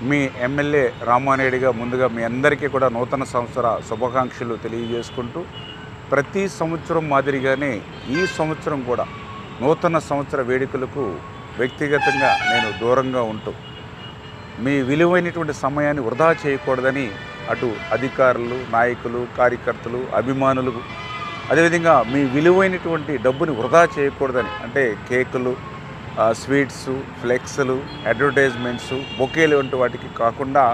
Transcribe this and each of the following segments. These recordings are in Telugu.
మీ ఎమ్మెల్యే రామానాయుడిగా ముందుగా మీ అందరికీ కూడా నూతన సంవత్సర శుభాకాంక్షలు తెలియజేసుకుంటూ ప్రతి సంవత్సరం మాదిరిగానే ఈ సంవత్సరం కూడా నూతన సంవత్సర వేడుకలకు వ్యక్తిగతంగా నేను దూరంగా ఉంటూ మీ విలువైనటువంటి సమయాన్ని వృధా చేయకూడదని అటు అధికారులు నాయకులు కార్యకర్తలు అభిమానులు అదేవిధంగా మీ విలువైనటువంటి డబ్బుని వృధా చేయకూడదని అంటే కేకులు స్వీట్స్ ఫ్లెక్స్లు అడ్వర్టైజ్మెంట్స్ బొకేలు వంటి వాటికి కాకుండా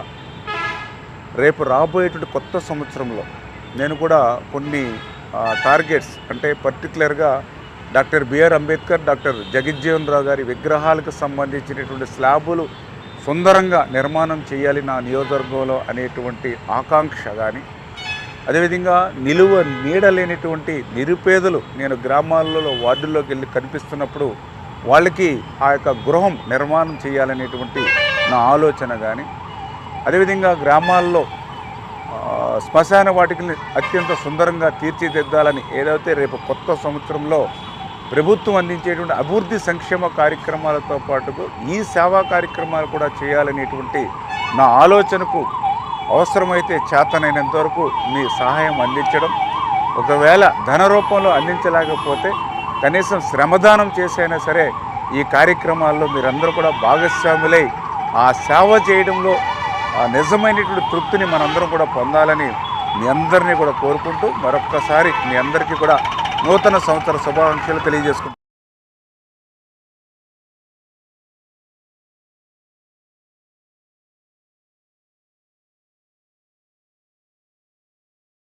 రేపు రాబోయేటువంటి కొత్త సంవత్సరంలో నేను కూడా కొన్ని టార్గెట్స్ అంటే పర్టికులర్గా doctor BR Ambedkar doctor Jagjivan Rao గారి విగ్రహాలకు సంబంధించినటువంటి స్లాబులు సుందరంగా నిర్మాణం చేయాలి నా నియోజకవర్గంలో అనేటువంటి ఆకాంక్ష కానీ అదేవిధంగా నిలువ నీడలేనటువంటి నిరుపేదలు నేను గ్రామాలలో వార్డుల్లోకి వెళ్ళి కనిపిస్తున్నప్పుడు వాళ్ళకి ఆ యొక్క గృహం నిర్మాణం చేయాలనేటువంటి నా ఆలోచన కానీ అదేవిధంగా గ్రామాల్లో శ్మశాన వాటికల్ని అత్యంత సుందరంగా తీర్చిదిద్దాలని ఏదైతే రేపు కొత్త సంవత్సరంలో ప్రభుత్వం అందించేటువంటి అభివృద్ధి సంక్షేమ కార్యక్రమాలతో పాటుకు ఈ సేవా కార్యక్రమాలు కూడా చేయాలనేటువంటి నా ఆలోచనకు అవసరమైతే చేతనైనంత వరకు మీ సహాయం అందించడం ఒకవేళ ధన రూపంలో అందించలేకపోతే కనీసం శ్రమదానం చేసైనా సరే ఈ కార్యక్రమాల్లో మీరందరూ కూడా భాగస్వాములై ఆ సేవ చేయడంలో ఆ నిజమైనటువంటి తృప్తిని మనందరం కూడా పొందాలని మీ అందరినీ కూడా కోరుకుంటూ మరొక్కసారి మీ అందరికీ కూడా నూతన సంవత్సర శుభాకాంక్షలు తెలియజేసుకుంటాం